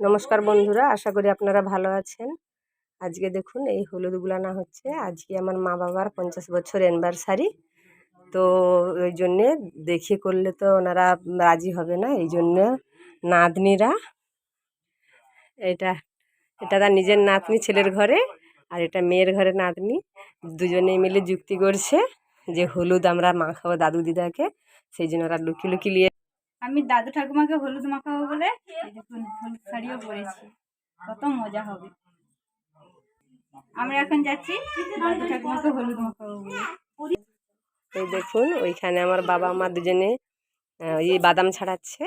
নমস্কার বন্ধুরা, আশা করি আপনারা ভালো আছেন। আজকে দেখুন, এই হলুদ গুলানা হচ্ছে। আজকে আমার মা বাবার পঞ্চাশ বছর অ্যানিভার্সারি তো ওই জন্যে দেখে করলে তো ওনারা রাজি হবে না, এই জন্য নাতনিরা, এটা এটা তার নিজের নাতনি ছেলের ঘরে, আর এটা মেয়ের ঘরে নাতনি দুজনে মিলে যুক্তি করছে যে হলুদ আমরা মা মাখাবো দাদু দিদাকে, সেই জন্য ওরা লুকি লুকি নিয়ে আমি দাদু ঠাকুমাকে হলুদ মাখাবো বলে দেখুন হলুদ শাড়িও পরেছি কত মজা হবে। আমরা এখন যাচ্ছি দাদু ঠাকুমাকে হলুদ মাখাবো বলে। এই দেখুন, ওইখানে আমার বাবা মা দুজনে এই বাদাম ছাড়াচ্ছে।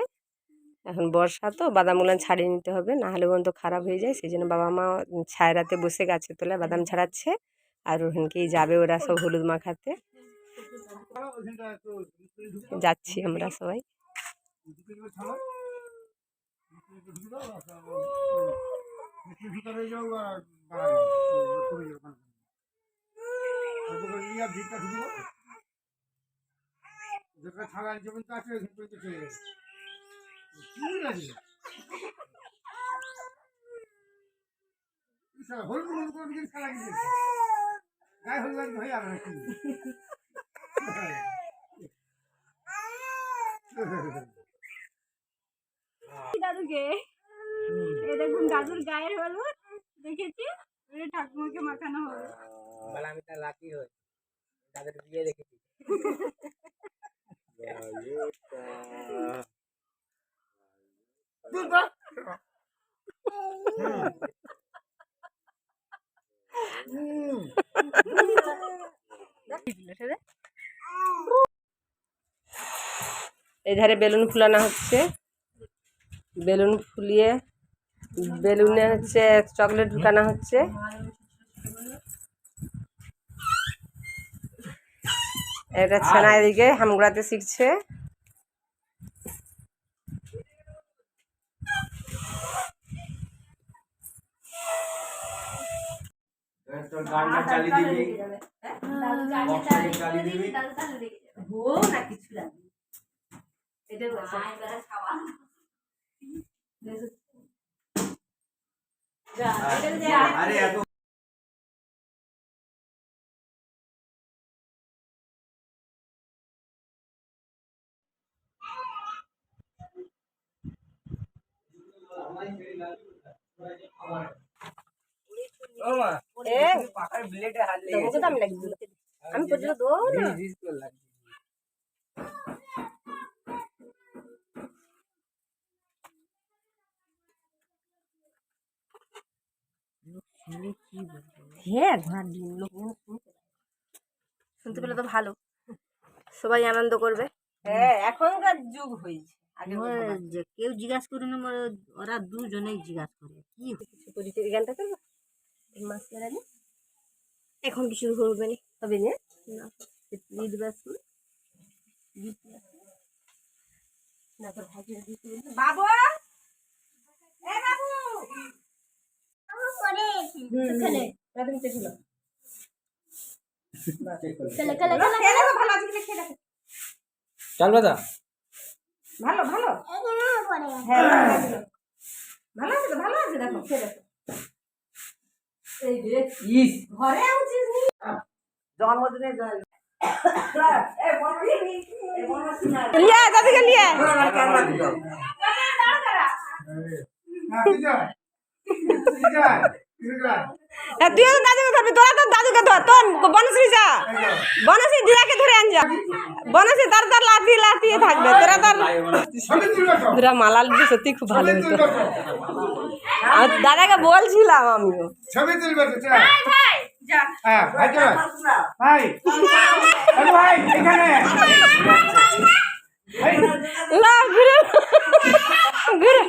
এখন বর্ষা তো বাদামগুলো ছাড়িয়ে নিতে হবে, না হলে বন্ধ খারাপ হয়ে যায়। সেই জন্য বাবা মা ছায়রাতে বসে গাছের তলায় বাদাম ছাড়াচ্ছে। আর ওখানকেই যাবে ওরা সব হলুদ মাখাতে। যাচ্ছি আমরা সবাই। ছাড়া। যেমন তো আছে ওখান পর্যন্ত চলে যাবে। কি লাগে হলুদ হলুদ করে দিন খেলা গেছে গায়ে হলুদ লাগবে হয়ে যাবে নাকি দাদুকে। এই দেখুন দাদুর গায়ের হলুদ দেখেছি? ঠাকুমাকে মাখানো হবে আমি তার রাতি হই। তাদের বিয়ে দেখেছি। এই ধারে বেলুন ফুলানো হচ্ছে। বেলুন ফুলিয়ে, বেলুনে হচ্ছে চকলেট ঢুকানো হচ্ছে। এটা ছানা এদিকে হামগুড়াতে শিখছে। বক্সটা চালিয়ে দিবি আরে এত ও মা এ, পাখার ব্লেডে হাত তোমাকে তো আমি লাগিয়ে দিলাম। আমি পর্যন্ত দেবো না হ্যাঁ ঘোড়ার শুনতে পেলে তো ভালো। সবাই আনন্দ করবে। হ্যাঁ এখনকার যুগ হয়েছে। আগে যে কেউ জিজ্ঞাসা করে না ওরা দুজনেই জিজ্ঞাসা করে। কি কিছু করি এই গানটা করব এই এখন কিছু করবে না? হবে না? ঈদ বাবু! ছেলে রাধুনি ছিল ছেলে ছেলে ছেলে ভালো আছে কিনা খেয়ে দেখো। চল দাদা ভালো ভালো। হ্যাঁ ভালো আছে ভালো আছে দেখো খেয়ে দেখো। এই ইস। ঘরে আছিস নি? জন্মদিনে লিয়া দাদিকে লিয়া না তুই যা তুই যা তুই যা তুই তো দাদুকে ধরবি? তোরা তো দাদুকে ধর। তোর বনশ্রী যা। বনশ্রী দিদাকে ধরে আন যা। বনশ্রী তার তার লাতি লাতিয়ে থাকবে। তোরা তার সবই তুলবে তো দুরা মালাল দিদি সত্যি খুব ভালো সবই হতো তুলবে তো আর দাদাকে বলছিলাম আমিও। সবই তুলবে তো চল। হ্যাঁ ভাই চল। ভাই আরে ভাই এখানে। ভাই লা ঘুরে। ঘুরে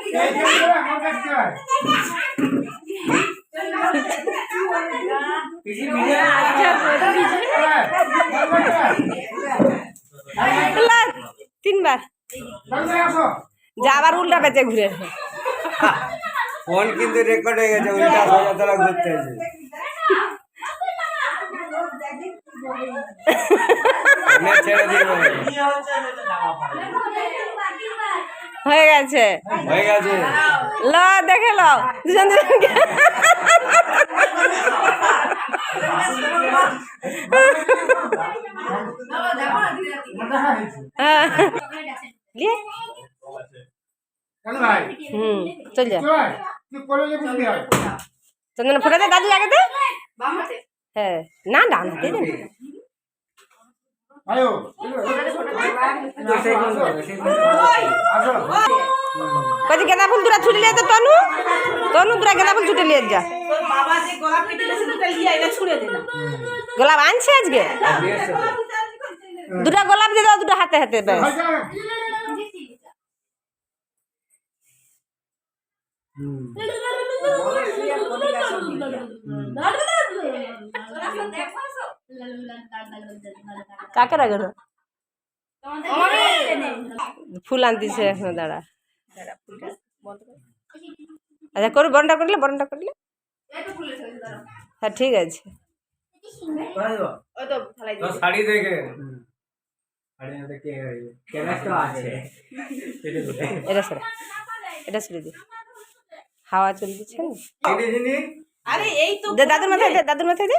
তিনবার। ভাই, আসো যা আবার উল্টা পেঁচে ঘুরে। ফোন কিন্তু রেকর্ড হয়ে গেছে উল্টা সোজা তলা ঘুরতে আছে ছেড়ে দিব হয়ে গেছে। হয়ে গেছে। ল দেখে ল দুজন দুজনকে। হ্যাঁ। হুম চল যা। চন্দন দাদু আগে হ্যাঁ না ডান হাতে দে। আয়ো। গেঁদা ফুল তোরা ছুটি লিয়ে তো তনু। তনু তোরা গেঁদা ফুল ছুটে লিয়ে যা বাবা যে। গোলাপ আনছে আজকে? দুটা গোলাপ দিয়ে দাও দুটো হাতে হাতে ব্যাস চল কাকে রাখো ফুল আনতিছে এখন দাঁড়া। আচ্ছা করু বরণটা করলে বরণটা করলে। হ্যাঁ ঠিক আছে। শাড়ি দেখে। এটা সরা এটা সরে দি। হাওয়া চলতেছে আরে এই তো দাদুর মাথায় দে দাদুর মাথায় দে।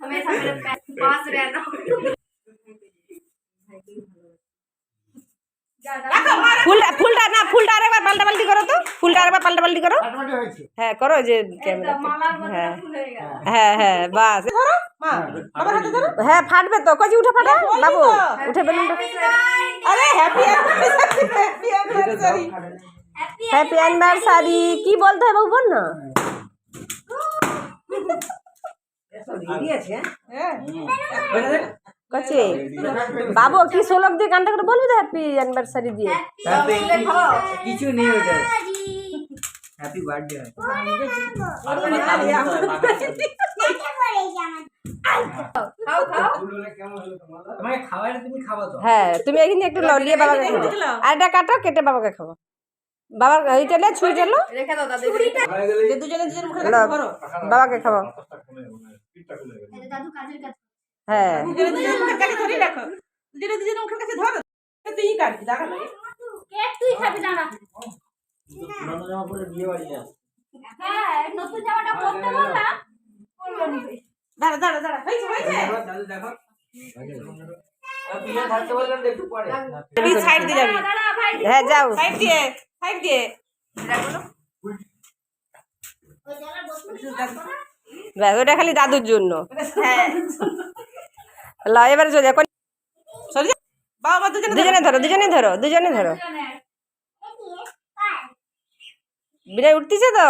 हमेशा मेरे पास रहना ফুলটা ফুলটা না ফুলটা আরেকবার পাল্টা পাল্টি করো তো ফুলটা আরেকবার পাল্টা পাল্টি করো কাটমাটি হয়েছে হ্যাঁ করো যে ক্যামেরা माला হ্যাঁ फूल हो गया হ্যাঁ হ্যাঁ বাস মা বাবার হাতে ধরো হ্যাঁ ফাটবে তো কজি উঠে ফাটা বাবু উঠে বেলুন আরে happy happy anniversary happy anniversary কি বলতে হবে বাবু বল না কচে বাবু কি সোলক দিয়ে গানটা করে বলবি তো হ্যাপি অ্যানিভার্সারি দিয়ে? কিছু নেই ওটা হ্যাপি বার্থডে হ্যাঁ তুমি এখানে একটু লিয়ে বাবাকে খাব। আর এটা কাটো কেটে বাবাকে খাব। বাবার এইটা না ছুঁড়ি গেল বাবাকে খাব। দাদু কাজের হ্যাঁ। দুজনে দুজনে মুখের কাছে ধরো। তুই তুই হ্যাঁ সাইড হ্যাঁ, হ্যাঁ, দিয়ে সাইড দিয়ে। ব্যাস ওটা খালি দাদুর জন্য। হ্যাঁ। এবারে চলে মা দুজনে দুজনে ধরো দুজনে ধরো দুজনে ধরো। বিড়াই উঠতেছে তো?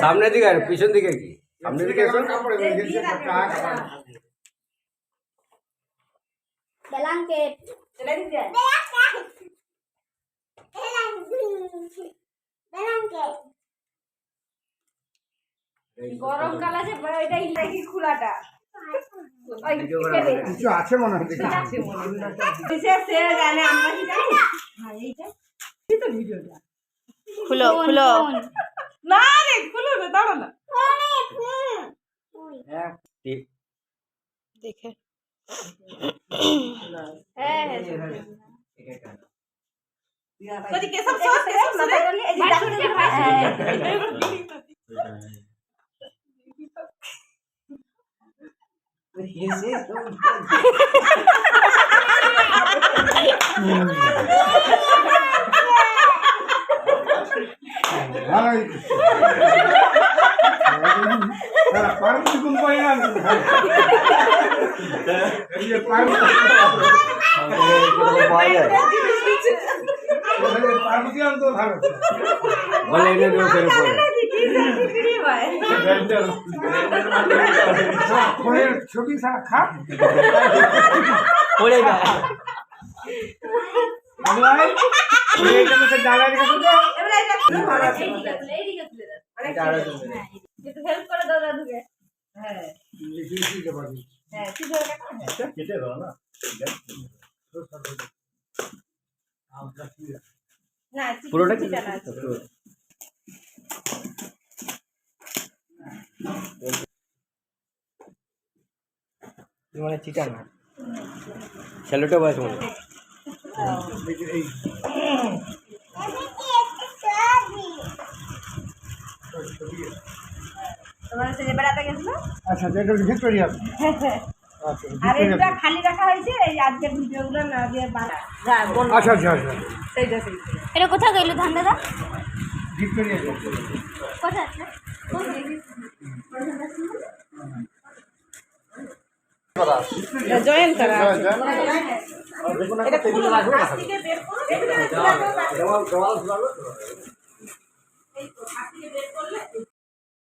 সামনের দিকে আর পিছন দিকে কি? সামনের দিকে এসো কাপড় বলে গেছে ব্ল্যাঙ্কেট গরম। কাল আছে এটাই লাগি খোলাটা। কিছু আছে মনে হয় খুলো খুলো না রে খুলো না দাঁড়া না হ্যাঁ ঠিক দেখে হ্যাঁ সরি কেসব সস কেসব না এই যে দেখো যে ভাই ভালো পারমিট কোন পাই না এই যে বলে এনে দেবো ফেরে পড়ে ছবি সারা খা। পড়ে যায় হেল্প করে দাও দাদুকে কেটে দাও না। না পুরোটা কি মানে চিটা। না ছেলেটা বয়স মনে। তোমার সাথে বেড়াতে গেছিল? আচ্ছা এটা ভিক্টোরিয়া। আচ্ছা আর এটা খালি রাখা হয়েছে এই আজকের ভিডিওগুলো না দিয়ে আচ্ছা আচ্ছা আচ্ছা। সেইটা সেইটা। এটা কোথায় গেল ধান দাদা কোথায় আছে? জয়েন করা এই তো বের করলে